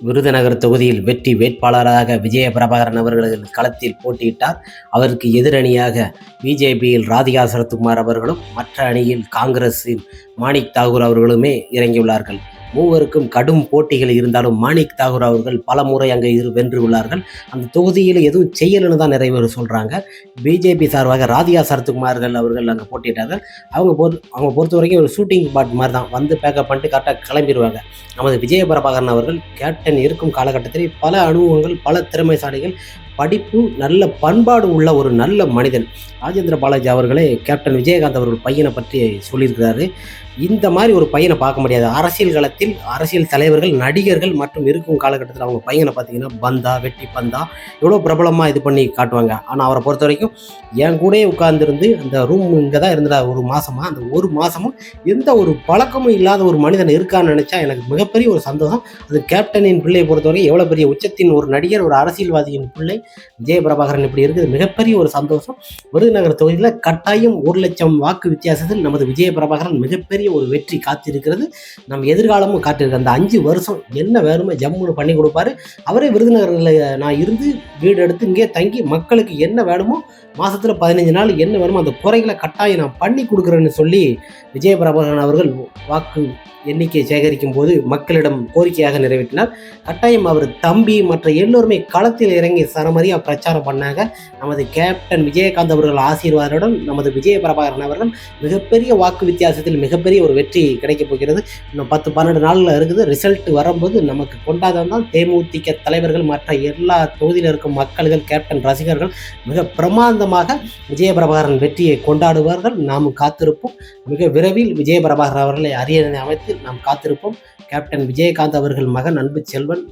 விருதுநகர் தொகுதியில் வெற்றி வேட்பாளராக விஜய பிரபாகரன் அவர்கள் களத்தில் போட்டியிட்டார். அவருக்கு எதிரணியாக பிஜேபியில் ராதிகா சரத்குமார் அவர்களும் மற்ற அணியில் காங்கிரஸின் மாணிக் தாகூர் அவர்களுமே இறங்கியுள்ளார்கள். மூவருக்கும் கடும் போட்டிகள் இருந்தாலும் மாணிக் தாகூர் அவர்கள் பல முறை அங்கே இரு வென்று உள்ளார்கள். அந்த தொகுதியில் எதுவும் செய்யலைன்னு தான் நிறைய பேர் சொல்கிறாங்க பிஜேபி சார்பாக ராதிகா சரத்குமார்கள் அவர்கள் அங்கே போட்டியிட்டார்கள். அவங்க பொறு அவங்க பொறுத்த வரைக்கும் ஒரு ஷூட்டிங் பாட் மாதிரி தான். வந்து பேக்கப் பண்ணிட்டு கரெக்டாக கிளம்பிடுவாங்க. நமது விஜய பிரபாகரன் அவர்கள் கேப்டன் இருக்கும் காலகட்டத்தில் பல அனுபவங்கள் பல திறமைசாலிகள் படிப்பு நல்ல பண்பாடு உள்ள ஒரு நல்ல மனிதன். ராஜேந்திர பாலாஜி அவர்களே கேப்டன் விஜயகாந்த் அவர்கள் பையனை பற்றி சொல்லியிருக்கிறாரு. இந்த மாதிரி ஒரு பையனை பார்க்க முடியாது. அரசியல் களத்தில் அரசியல் தலைவர்கள் நடிகர்கள் மற்றும் இருக்கும் காலகட்டத்தில் அவங்க பையனை பார்த்தீங்கன்னா பந்தா வெட்டி பந்தா எவ்வளோ பிரபலமாக இது பண்ணி காட்டுவாங்க. ஆனால் அவரை பொறுத்த வரைக்கும் என் கூடயே உட்கார்ந்துருந்து அந்த ரூம் இங்கே தான் இருந்தா ஒரு மாதமாக அந்த ஒரு மாதமும் எந்த ஒரு பழக்கமும் இல்லாத ஒரு மனிதன் இருக்கான்னு நினச்சா எனக்கு மிகப்பெரிய ஒரு சந்தோஷம். அது கேப்டனின் பிள்ளையை பொறுத்தவரைக்கும் எவ்வளோ பெரிய உச்சத்தின் ஒரு நடிகர் ஒரு அரசியல்வாதியின் பிள்ளை விஜய பிரபாகரன் இப்படி இருக்குது. மிகப்பெரிய ஒரு சந்தோஷம். விருதுநகர் தொகுதியில் கட்டாயம் ஒரு லட்சம் வாக்கு வித்தியாசத்தில் நமது விஜய பிரபாகரன் மிகப்பெரிய ஒரு வெற்றி காத்திருக்கிறது. நம்ம எதிர்காலமும் காத்திருக்கு அந்த அஞ்சு வருஷம் என்ன வேணுமோ ஜம்முன்னு பண்ணி கொடுப்பாரு. அவரே விருதுநகரில் நான் இருந்து வீடு எடுத்து இங்கே தங்கி மக்களுக்கு என்ன வேணுமோ மாதத்தில் பதினஞ்சு நாள் என்ன வேணுமோ அந்த குறைகளை கட்டாயம் நான் பண்ணி கொடுக்குறேன்னு சொல்லி விஜய பிரபாகரன் அவர்கள் வாக்கு எண்ணிக்கை சேகரிக்கும் போது மக்களிடம் கோரிக்கையாக நிறைவேற்றினார். கட்டாயம் அவர் தம்பி மற்ற எல்லோருமே களத்தில் இறங்கி சரமரியாக பிரச்சாரம் பண்ணாங்க. நமது கேப்டன் விஜயகாந்த் அவர்கள் ஆசீர்வாதத்துடன் நமது விஜய பிரபாகரன் அவர்கள் மிகப்பெரிய வாக்கு வித்தியாசத்தில் மிகப்பெரிய ஒரு வெற்றி கிடைக்கப் போகிறது. இன்னும் பத்து பன்னெண்டு நாளில் இருக்குது. ரிசல்ட் வரும்போது நமக்கு கொண்டாட்டம் தான். தேமுதிக தலைவர்கள் மற்ற எல்லா தொகுதியில் இருக்கும் மக்கள்கள் கேப்டன் ரசிகர்கள் மிக பிரமாந்தமாக விஜய பிரபாகரன் வெற்றியை கொண்டாடுவார்கள். நாம் காத்திருப்போம். மிக விரைவில் விஜய பிரபாகரன் அவர்களை அரியணை அமைத்து நாம் காத்திருப்போம். கேப்டன் விஜயகாந்த் அவர்கள் மகன் அன்பு செல்வன்.